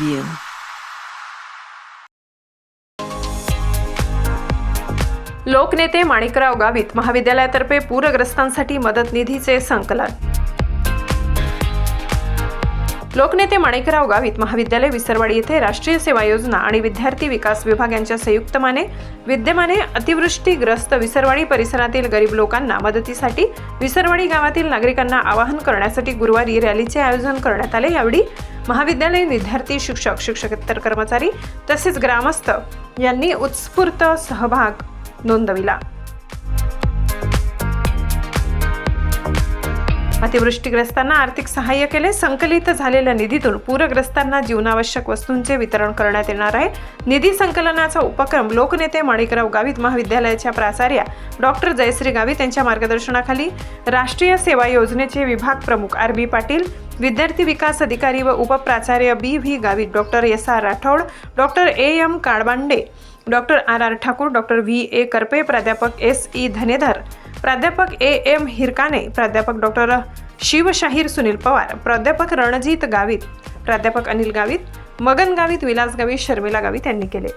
you. लोकनेते माणिकराव गावित महाविद्यालयातर्फे पूरग्रस्तांसाठी मदत निधीचे संकलन लोकनेते माणिकराव गावित महाविद्यालय विसरवाडी येथे राष्ट्रीय सेवा योजना आणि विद्यार्थी विकास विभाग यांच्या संयुक्तमाने विद्यमाने अतिवृष्टीग्रस्त विसरवाडी परिसरातील गरीब लोकांना मदतीसाठी विसरवाडी गावातील नागरिकांना आवाहन करण्यासाठी गुरुवारी रॅलीचे आयोजन करण्यात आले. यावेळी महाविद्यालयीन विद्यार्थी शिक्षक शिक्षकेतर कर्मचारी तसेच ग्रामस्थ यांनी उत्स्फूर्त सहभाग नोंदविला. अतिवृष्टीग्रस्तांना आर्थिक सहाय्य केले. संकलित झालेल्या निधीतून पूरग्रस्तांना जीवनावश्यक वस्तूंचे वितरण करण्यात येणार आहे. निधी संकलनाचा उपक्रम लोकनेते माणिकराव गावित महाविद्यालयाच्या प्राचार्या डॉक्टर जयश्री गावित यांच्या मार्गदर्शनाखाली. राष्ट्रीय सेवा योजनेचे विभाग प्रमुख आर बी पाटील विद्यार्थी विकास अधिकारी व उपप्राचार्य B V Gavit doctor S R Rathod doctor A M Kalbande doctor R R Thakur doctor V A Karpe प्राध्यापक एस ई धनेधर प्राध्यापक ए एम हिरकाने प्राध्यापक डॉक्टर शिवशाहीर सुनील पवार प्राध्यापक रणजित गावित प्राध्यापक अनिल गावित मगन गावित विलास गावित शर्मिला गावित यांनी केले.